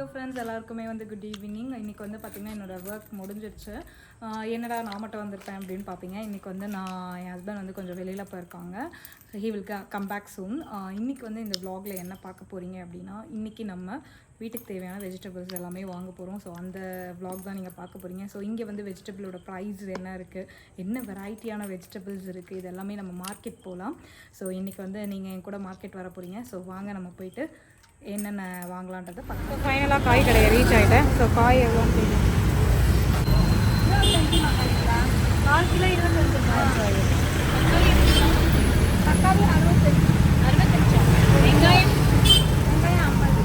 Hello friends எல்லாருக்குமே வந்து good evening இன்றைக்கி வந்து பார்த்திங்கன்னா என்னோட ஒர்க் முடிஞ்சிருச்சு. என்னடா நான் மட்டும் வந்திருப்பேன் அப்படின்னு பார்ப்பீங்க இன்றைக்கி வந்து நான் என் ஹஸ்பண்ட் வந்து கொஞ்சம் வெளியில் போயிருக்காங்க. He will come back soon இன்றைக்கி வந்து இந்த vlogல என்ன பார்க்க போகிறீங்க அப்படின்னா இன்றைக்கி நம்ம வீட்டுக்கு தேவையான வெஜிடபிள்ஸ் எல்லாமே வாங்க போகிறோம் ஸோ அந்த விளாக் தான் நீங்கள் பார்க்க போகிறீங்க ஸோ இங்கே வந்து வெஜிடபிளோட ப்ரைஸ் என்ன இருக்குது என்ன வெரைட்டியான வெஜிடபிள்ஸ் இருக்குது இது எல்லாமே நம்ம மார்க்கெட் போகலாம் ஸோ இன்றைக்கி வந்து நீங்கள் என் கூட மார்க்கெட் வர போகிறீங்க ஸோ வாங்க நம்ம போயிட்டு என்னென்ன வாங்கலான்றதை பார்க்கலாம். ஃபைனலாக காய் கடையை ரீச் ஆகிட்டேன் ஸோ காய் எவ்வளோன்னு தெரியும் கால் கிலோ இருபத்தஞ்சு தக்காளி அறுபத்தஞ்சு அறுபத்தஞ்சு வெங்காயம் வெங்காயம் ஐம்பது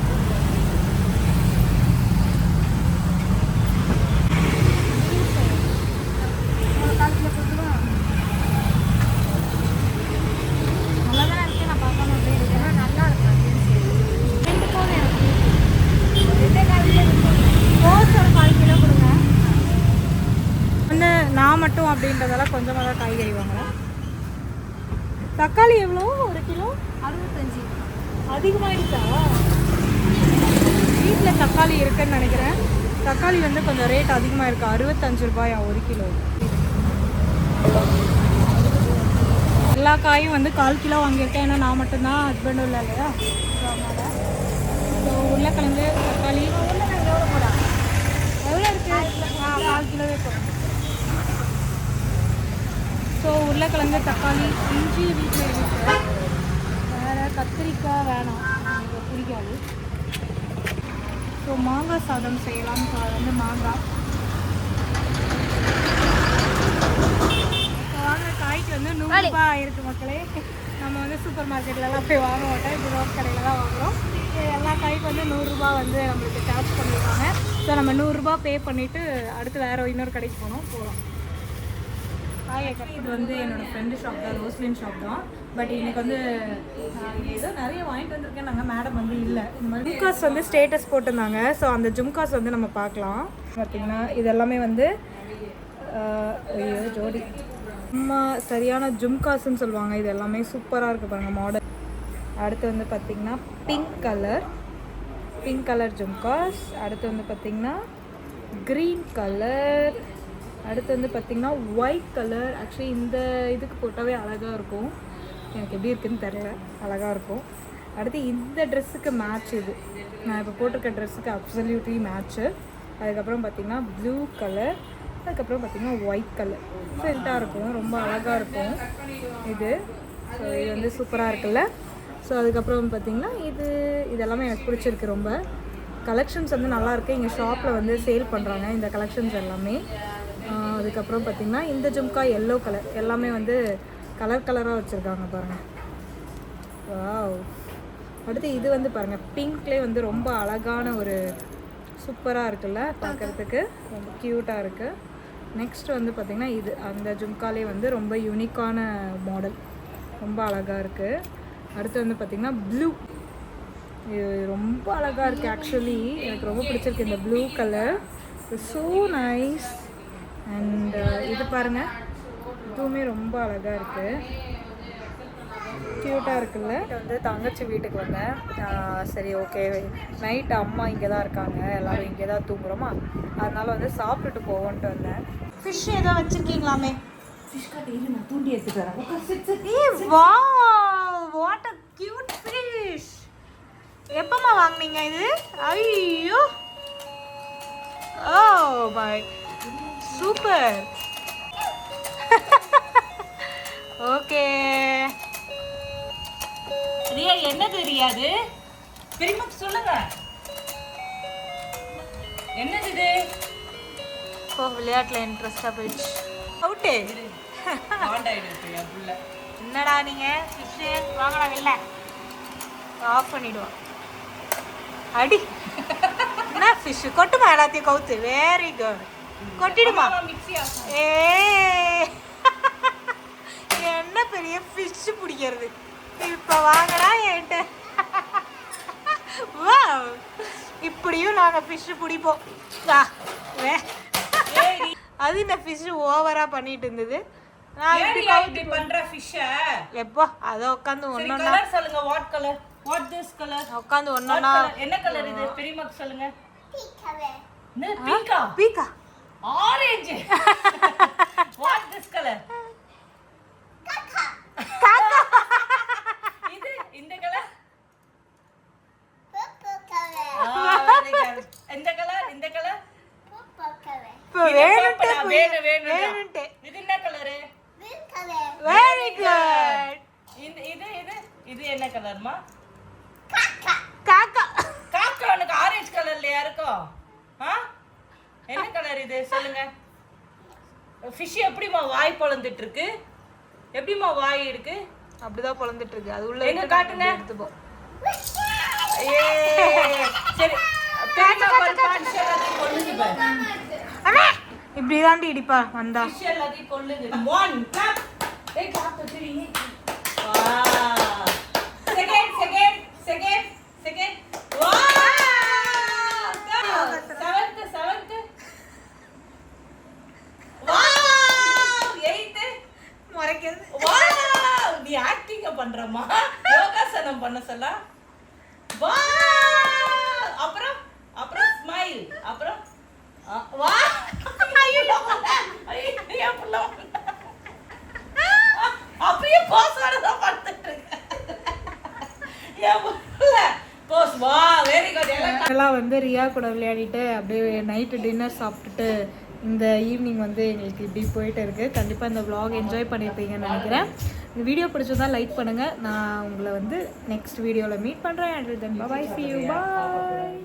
கால் கிலோ கொடுத்துருவா நல்லா தான் இருக்கு நான் பார்க்காம அப்படியே இருக்கேன் நல்லா இருக்கு ரெண்டு போதும் எனக்கு ரெண்டே கால் கிலோ கோஸ் ஒரு கால் கிலோ கொடுங்க வந்து நான் மட்டும் அப்படின்றதெல்லாம் கொஞ்சமாக தான் காய்கறி வாங்குறேன் தக்காளி எவ்வளோ? ஒரு கிலோ? அறுபத்தஞ்சு. அதிகமாகிடுச்சா வீட்டில் தக்காளி இருக்குன்னு நினைக்கிறேன். தக்காளி வந்து கொஞ்சம் ரேட் அதிகமாக இருக்குது அறுபத்தஞ்சு ரூபாயா? ஒரு கிலோ. எல்லா காயும் வந்து கால் கிலோ வாங்கியிருக்கேன். ஏன்னா நான் மட்டும்தான் ஹஸ்பண்டும் இல்லை இல்லையா? அதனால். உருளைக்கிழங்கு தக்காளி. எவ்வளோ இருக்குது ஆ கால் கிலோவே போதும் ஸோ உருளைக்கிழங்கு தக்காளி இஞ்சி வீட்டில் இருக்கு வேறு கத்திரிக்காய் வேணாம். எனக்கு பிடிக்காது. ஸோ மாங்காய் சாதம் செய்யலாம் ஸோ அது வந்து மாங்காய். ஸோ காய்க்கு வந்து நூறுரூபா ஆயிருக்கு மக்களே. நம்ம வந்து சூப்பர் மார்க்கெட்லலாம் போய் வாங்க மாட்டோம். இப்போ ரோட் கடையில் தான் வாங்குறோம். எல்லா காய்க்கு வந்து நூறுரூபா வந்து நம்மளுக்கு சார்ஜ் பண்ணியிருக்காங்க ஸோ நம்ம நூறுரூபா பே பண்ணிவிட்டு அடுத்து வேறு இன்னொரு கடைக்கு போனோம் போகலாம். இது வந்து என்னோட ஃப்ரெண்டு ஷாப் தான் ரோஸ்லின் ஷாப் தான். பட் இன்னைக்கு வந்து ஏதோ நிறைய வாங்கிட்டு வந்திருக்கேன். நாங்கள் மேடம் வந்து இல்லை. இந்த மாதிரி ஜும்காஸ் வந்து ஸ்டேட்டஸ் போட்டிருந்தாங்க. ஸோ அந்த ஜும்காஸ் வந்து நம்ம பார்க்கலாம். பார்த்தீங்கன்னா இது எல்லாமே வந்து ஐயோ ஜோடி. சும்மா சரியான ஜும்காஸ்ன்னு சொல்லுவாங்க. இது எல்லாமே சூப்பராக இருக்குது பாருங்கள் மாடல் அடுத்து வந்து பார்த்திங்கன்னா pink colour pink colour jhumkas அடுத்து வந்து பார்த்திங்கன்னா க்ரீன் கலர் அடுத்து வந்து பார்த்திங்கன்னா ஒயிட் கலர் ஆக்சுவலி இந்த இதுக்கு போட்டாவே அழகாக இருக்கும். எனக்கு எப்படி இருக்குன்னு தெரியல. அழகாக இருக்கும். அடுத்து இந்த ட்ரெஸ்ஸுக்கு மேட்ச் இது. நான் இப்போ போட்டிருக்க ட்ரெஸ்ஸுக்கு அப்சல்யூட்லி மேட்ச்சு அதுக்கப்புறம் பார்த்திங்கன்னா ப்ளூ கலர் அதுக்கப்புறம் பார்த்திங்கன்னா ஒயிட் கலர் ஃபில்ட்டாக இருக்கும். ரொம்ப அழகாக இருக்கும். இது. ஸோ இது வந்து சூப்பராக இருக்குல்ல. ஸோ அதுக்கப்புறம் பார்த்திங்கன்னா இது. இதெல்லாமே எனக்கு பிடிச்சிருக்கு ரொம்ப. கலெக்ஷன்ஸ் வந்து நல்லாயிருக்கு எங்கள் இங்கே ஷாப்பில் வந்து சேல் பண்ணுறாங்க இந்த கலெக்ஷன்ஸ் எல்லாமே. அதுக்கப்புறம் பார்த்திங்கன்னா இந்த ஜும்கா எல்லோ கலர் எல்லாமே வந்து கலர் கலராக வச்சுருக்காங்க பாருங்கள் வாவ் அடுத்து இது வந்து பாருங்கள் பிங்க்லேயே வந்து ரொம்ப அழகான ஒரு சூப்பராக இருக்குல்ல பார்க்குறதுக்கு ரொம்ப க்யூட்டாக இருக்குது நெக்ஸ்ட் வந்து பார்த்திங்கன்னா இது அந்த ஜும்காலே வந்து ரொம்ப யூனிக்கான மாடல் ரொம்ப அழகாக இருக்குது அடுத்து வந்து பார்த்திங்கன்னா ப்ளூ இது ரொம்ப அழகாக இருக்குது ஆக்சுவலி எனக்கு ரொம்ப பிடிச்சிருக்கு இந்த blue colour so nice and இது பாருங்கள் இதுவுமே ரொம்ப அழகாக இருக்குது க்யூட்டாக இருக்குல்ல? வந்து தங்கச்சி வீட்டுக்கு வந்தேன். சரி ஓகே நைட் அம்மா இங்கே தான் இருக்காங்க. எல்லாரும் இங்கே தான் தூங்குறோமா? அதனால வந்து சாப்பிட்டுட்டு போவோன்ட்டு வந்தேன். ஃபிஷ் ஏதோ வச்சுருக்கீங்களாமே? ஃபிஷ் கட் இரு நான் தூண்டி எடுத்துட்டு வரேன். ஏ வா வாட் அ கியூட் ஃபிஷ் எப்பமா வாங்குனீங்க இது? ஐயோ! Oh my super okay Riya என்ன தெரியாது பெரியம்மா சொல்லுங்க. என்னது இது? ஓ விளையாட்டில் இன்ட்ரெஸ்டாக போயிடுச்சு. அவுட்டு என்னடா நீங்கள் ஃபிஷ்ஷு வாங்கடா வெளில. ஆஃப் பண்ணிடுவோம். அடி. என்ன ஃபிஷ்ஷு கொட்டுமா எல்லாத்தையும் கவுத்து? வெரி குட் கொட்டிடுமா? ஏ. என்ன பெரிய ஃபிஷ் பிடிக்கிறது? இப்போ வாங்கடா என்கிட்ட. வாவ் இப்படியும் நாங்கள் ஃபிஷ்ஷு பிடிப்போம். வா. வே அது இந்த ஃபிஷ்ஷு ஓவராக பண்ணிட்டு இருந்தது. நான் இப்படி பண்ற ஃபிஷ்ஷ எப்போ? அதை உட்காந்து கலர் சொல்லுங்க. What colour what this colour உட்காந்து ஒன்னொன்னா என்ன கலர் இது? பெரியம்மாக்கு சொல்லுங்க. பிங்கா பீக்கா ஆரஞ்சு வாட் திஸ் கலர் இது இந்த கலர் இந்த கலர் இந்த கலர் இப்போ வேணுன்ட்டு வேணும் வேணும் வேணுன்ட்டு இது என்ன கலரு வெரி குட் இந்த இது இது இது என்ன கலர்மா காக்கா காக்கா உனக்கு ஆரஞ்சு கலர்லயா இருக்கும்? ஆ என்ன கலர் இது? சொல்லுங்க. ஃபிஷ் எப்படிமா வாய் பொழந்துட்டு இருக்கு எப்படிமா வாய் இருக்கு? அப்படிதான் பொழந்துட்டு இருக்கு அது உள்ள எங்க காட்டுங்க. எடுத்துப்போம் சரி. இப்படி தாண்டி இடிப்பா வந்தா. எல்லாத்தையும். ஏய், clap தட்டுடி. Wow. Second, ஆக்டிங்க யோகாசனம் பண்ண சொல்ல? Wow. அப்புறம் அப்புறம் ஸ்மைல் அப்புறம் வா! ஐயோ ஐயோ புள்ள அப்பயே போஸோட தான் படுத்துட்டு எல்லாம் வந்து ரியா கூட விளையாடிட்டு அப்படியே நைட்டு டின்னர் சாப்பிட்டுட்டு இந்த ஈவினிங் வந்து எங்களுக்கு இப்படி போயிட்டு இருக்கு. கண்டிப்பாக இந்த விளாக் என்ஜாய் பண்ணியிருப்பீங்கன்னு நினைக்கிறேன். இந்த வீடியோ பிடிச்சதா லைக் பண்ணுங்கள் நான் உங்களை வந்து நெக்ஸ்ட் வீடியோவில் மீட் பண்ணுறேன் and then bye see you bye